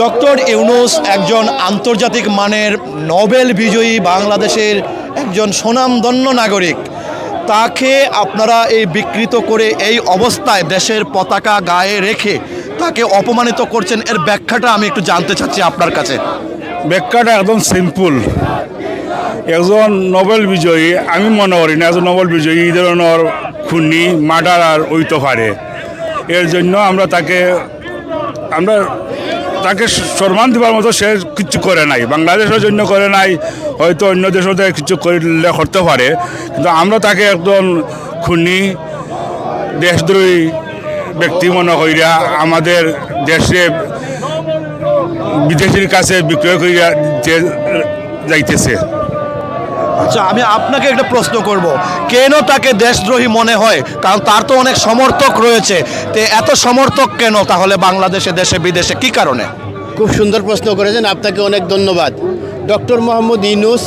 Doctor Yunus একজন আন্তর্জাতিক মানের নোবেল বিজয়ী বাংলাদেশের একজন সুনামধন্য নাগরিক। তাকে আপনারা এই বিকৃত করে এই অবস্থায় দেশের পতাকা গায়ে রেখে তাকে অপমানিত করছেন, এর ব্যাখ্যাটা আমি একটু জানতে চাচ্ছি আপনার কাছে। ব্যাখ্যাটা একদম সিম্পল। একজন নোবেল বিজয়ী, আমি মনে করি না, একজন নোবেল বিজয়ী এই ধরনের খুনি মার্ডার আর হইতে পারে এর জন্য আমরা তাকে, আমরা তাকে সম্মান দেওয়ার মতো সে কিছু করে নাই, বাংলাদেশের জন্য করে নাই, হয়তো অন্য থেকে কিছু করলে করতে পারে। কিন্তু আমরা তাকে একজন খুনি, দেশদ্রোহী ব্যক্তি মনে করিয়া আমাদের দেশে বিদেশির কাছে বিক্রয় করিয়া যাইতেছে। আচ্ছা আমি আপনাকে একটা প্রশ্ন করব। কেন তাকে দেশদ্রোহী মনে হয়? কারণ তার তো অনেক সমর্থক রয়েছে। তে এত সমর্থক কেন তাহলে বাংলাদেশে, দেশে, বিদেশে? কি কারণে? খুব সুন্দর প্রশ্ন করেছেন, আপনাকে অনেক ধন্যবাদ। ডক্টর মোহাম্মদ ইনুস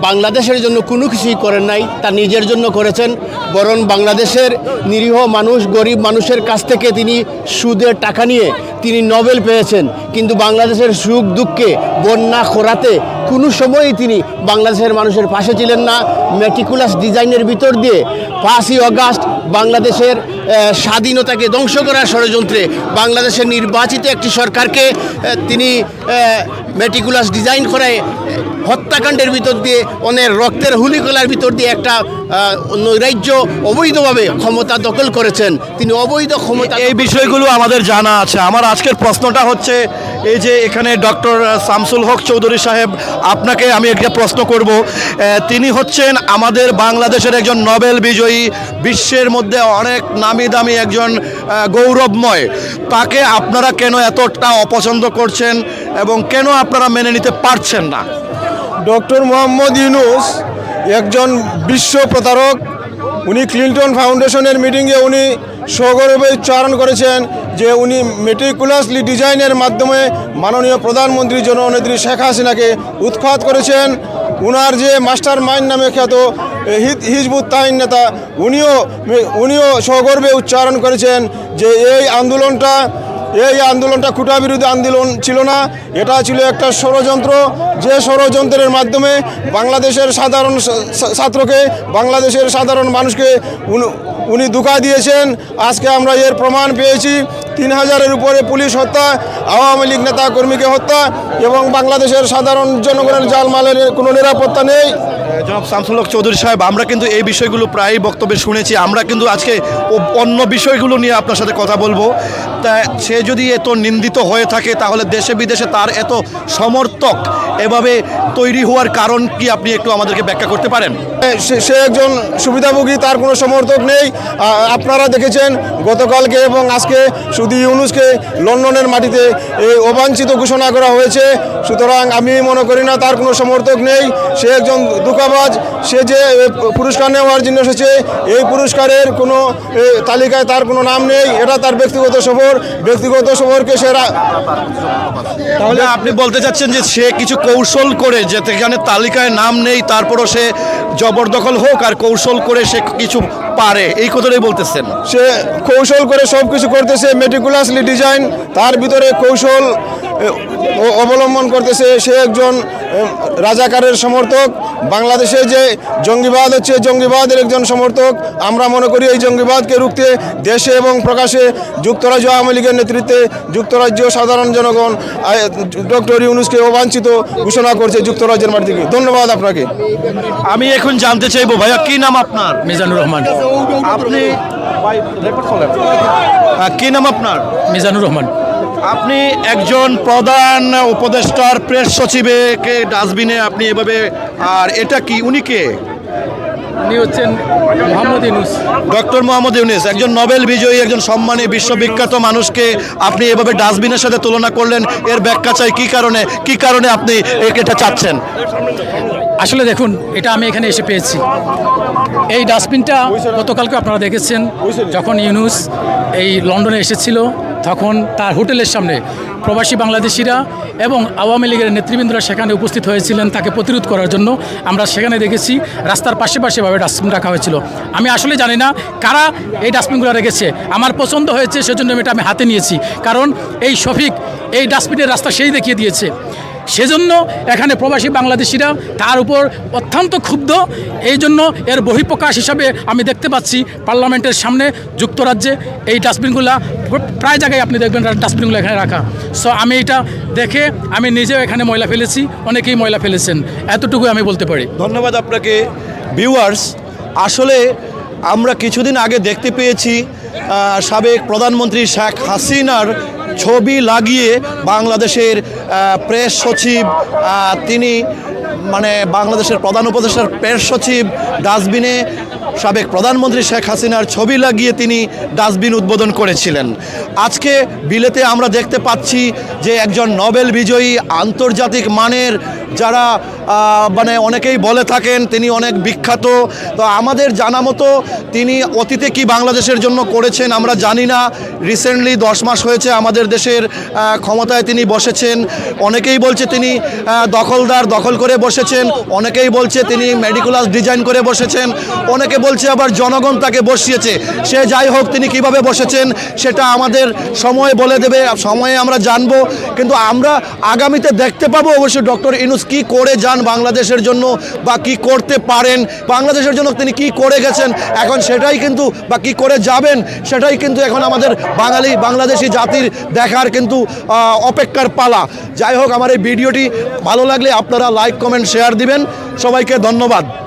বাংলাদেশের জন্য কোনো কিছুই করেন নাই, তা নিজের জন্য করেছেন। বরং বাংলাদেশের নিরীহ মানুষ, গরিব মানুষের কাছ থেকে তিনি সুদের টাকা নিয়ে তিনি নোবেল পেয়েছেন। কিন্তু বাংলাদেশের সুখ দুঃখে, বন্যা খোরাতে কোনো সময়ই তিনি বাংলাদেশের মানুষের পাশে ছিলেন না। মেটিকুলাস ডিজাইনের ভিতর দিয়ে পাঁচই অগাস্ট বাংলাদেশের স্বাধীনতাকে ধ্বংস করার ষড়যন্ত্রে বাংলাদেশের নির্বাচিত একটি সরকারকে তিনি মেটিকুলাস ডিজাইন করায় হত্যাকাণ্ডের ভিতর দিয়ে অনেক রক্তের হুলিকলার ভিতর দিয়ে একটা নৈরাজ্য অবৈধভাবে ক্ষমতা দখল করেছেন। তিনি অবৈধ ক্ষমতা এই বিষয়গুলো আমাদের জানা আছে। আমার আজকের প্রশ্নটা হচ্ছে এই যে এখানে ডক্টর শামসুল হক চৌধুরী সাহেব, আপনাকে আমি একটা প্রশ্ন করব। তিনি হচ্ছেন আমাদের বাংলাদেশের একজন নোবেল বিজয়ী, বিশ্বের মধ্যে অনেক নামি দামি একজন গৌরবময়। তাকে আপনারা কেন এতটা অপছন্দ করছেন এবং কেন আপনারা মেনে নিতে পারছেন না? ডক্টর মোহাম্মদ ইউনুস একজন বিশ্ব প্রতারক। উনি ক্লিন্টন ফাউন্ডেশনের মিটিংয়ে উনি সগৌরবে উচ্চারণ করেছেন যে উনি মেটিকুলাসলি ডিজাইনের মাধ্যমে মাননীয় প্রধানমন্ত্রী জননেত্রী শেখ হাসিনাকে উৎখাত করেছেন। উনার যে মাস্টার মাইন্ড নামে খ্যাত হিজবুত তাহিন নেতা, উনিও উনিও সগর্বে উচ্চারণ করেছেন যে এই আন্দোলনটা এই আন্দোলনটা খুঁটা বিরোধী আন্দোলন ছিল না। এটা ছিল একটা ষড়যন্ত্র। যে ষড়যন্ত্রের মাধ্যমে বাংলাদেশের সাধারণ ছাত্রকে, বাংলাদেশের সাধারণ মানুষকে উনি- ধোঁকা দিয়েছেন। আজকে আমরা এর প্রমাণ পেয়েছি। তিন হাজারের উপরে পুলিশ হত্যা, আওয়ামী লীগ নেতা কর্মীকে হত্যা এবং বাংলাদেশের সাধারণ জনগণের জালমালের কোনো নিরাপত্তা নেই। জনাব শামসুল হক চৌধুরী সাহেব, আমরা কিন্তু এই বিষয়গুলো প্রায়ই বক্তব্যে শুনেছি। আমরা কিন্তু আজকে অন্য বিষয়গুলো নিয়ে আপনার সাথে কথা বলব। তা সে যদি এত নিন্দিত হয়ে থাকে, তাহলে দেশে বিদেশে তার এত সমর্থক এভাবে তৈরি হওয়ার কারণ কি আপনি একটু আমাদেরকে ব্যাখ্যা করতে পারেন? সে একজন সুবিধাভোগী, তার কোনো সমর্থক নেই। আপনারা দেখেছেন, গতকালকে এবং আজকে শুধু ইউনুসকে লন্ডনের মাটিতে এই অবাঞ্ছিত ঘোষণা করা হয়েছে। সুতরাং আমি মনে করি না তার কোনো সমর্থক নেই। সে একজন দুঃখাবাজ সে যে পুরস্কার নেওয়ার জন্য এসেছে এই পুরস্কারের কোনো তালিকায় তার কোনো নাম নেই এটা তার ব্যক্তিগত সফর। ব্যক্তিগত সফরকে সেরা তাহলে আপনি বলতে চাচ্ছেন যে সে কিছু কৌশল করে যে যেখানে তালিকায় নাম নেই তারপরও সে জবরদখল হোক আর কৌশল করে সে কিছু পারে এই কথাটাই বলতেছেন। সে কৌশল করে সব কিছু করতেছে মেটিকুলাসলি ডিজাইন তার ভিতরে কৌশল অবলম্বন করতেছে সে একজন রাজাকারের সমর্থক। বাংলাদেশে যে জঙ্গিবাদ হচ্ছে জঙ্গিবাদের একজন সমর্থক। আমরা মনে করি এই জঙ্গিবাদকে রুখতে দেশে এবং প্রকাশে যুক্তরাজ্য আওয়ামী লীগের নেতৃত্বে যুক্তরাজ্য সাধারণ জনগণ ডক্টর ইউনুসকে অবাঞ্ছিত ঘোষণা করছে যুক্তরাজ্যের মাটি থেকে। ধন্যবাদ আপনাকে। আমি এখন জানতে চাইব ভাইয়া কি নাম আপনার? মিজানুর রহমান। আপনি কি নাম আপনার? মিজানুর রহমান। আপনি একজন প্রধান উপদেষ্টার প্রেস সচিবকে ডাস্টবিনে আপনি এভাবে আর এটা কি উনি কে? উনি হচ্ছেন মোহাম্মদ ইনুস ডক্টর মোহাম্মদ ইউনিস একজন নোবেল বিজয়ী একজন সম্মানী বিশ্ববিখ্যাত মানুষকে আপনি এভাবে ডাস্টবিনের সাথে তুলনা করলেন এর ব্যাখ্যা চাই কী কারণে কি কারণে আপনি এটা চাচ্ছেন? আসলে দেখুন এটা আমি এখানে এসে পেয়েছি। এই ডাস্টবিনটা গতকালকে আপনারা দেখেছেন যখন ইউনুস এই লন্ডনে এসেছিল তখন তার হোটেলের সামনে প্রবাসী বাংলাদেশিরা এবং আওয়ামী লীগের নেতৃবৃন্দরা সেখানে উপস্থিত হয়েছিলেন তাকে প্রতিরোধ করার জন্য। আমরা সেখানে দেখেছি রাস্তার পাশে পাশেভাবে ডাস্টবিন রাখা হয়েছিল। আমি আসলে জানি না কারা এই ডাস্টবিনগুলো রেখেছে। আমার পছন্দ হয়েছে সেজন্য আমি এটা আমি হাতে নিয়েছি। কারণ এই শফিক এই ডাস্টবিনের রাস্তা সেই দেখিয়ে দিয়েছে। সেজন্য এখানে প্রবাসী বাংলাদেশিরা তার উপর অত্যন্ত ক্ষুব্ধ। এই জন্য এর বহিঃপ্রকাশ হিসাবে আমি দেখতে পাচ্ছি পার্লামেন্টের সামনে যুক্তরাজ্যে এই ডাস্টবিনগুলো প্রায় জায়গায় আপনি দেখবেন ডাস্টবিনগুলো এখানে রাখা। সো আমি এটা দেখে আমি নিজেও এখানে ময়লা ফেলেছি, অনেকেই ময়লা ফেলেছেন। এতটুকু আমি বলতে পারি। ধন্যবাদ আপনাকে। ভিউয়ার্স আসলে আমরা কিছুদিন আগে দেখতে পেয়েছি সাবেক প্রধানমন্ত্রী শেখ হাসিনার ছবি লাগিয়ে বাংলাদেশের প্রেস সচিব তিনি মানে বাংলাদেশের প্রধান উপদেষ্টার প্রেস সচিব, ডাস্টবিনে সাবেক প্রধানমন্ত্রী শেখ হাসিনার ছবি লাগিয়ে তিনি ডাস্টবিন উদ্বোধন করেছিলেন। আজকে বিলেতে আমরা দেখতে পাচ্ছি যে একজন নোবেল বিজয়ী আন্তর্জাতিক মানের যারা মানে অনেকেই বলে থাকেন তিনি অনেক বিখ্যাত। তো আমাদের জানা মতো তিনি অতীতে কি বাংলাদেশের জন্য করেছেন আমরা জানি না। রিসেন্টলি দশ মাস হয়েছে আমাদের দেশের ক্ষমতায় তিনি বসেছেন। অনেকেই বলছে তিনি দখলদার, দখল করে বসেছেন। অনেকেই বলছে তিনি মেডিকুলাস ডিজাইন করে বসেছেন। অনেকে বলছে আবার জনগণ তাকে বসিয়েছে। সে যাই হোক, তিনি কীভাবে বসেছেন সেটা আমাদের সময় বলে দেবে, সময়ে আমরা জানব। কিন্তু আমরা আগামীতে দেখতে পাবো। অবশ্যই ডক্টর ইনুস কি করে যান বাংলাদেশের জন্য বা কি করতে পারেন? বাংলাদেশের জন্য তিনি কি করে গেছেন? এখন সেটাই কিন্তু বা কি করে যাবেন? সেটাই কিন্তু এখন আমাদের বাঙালি, বাংলাদেশি জাতির দেখার কিন্তু অপেক্ষার পালা। যাই হোক, আমার এই ভিডিওটি ভালো লাগলে আপনারা লাইক কমেন্ট শেয়ার দিবেন। সবাইকে ধন্যবাদ।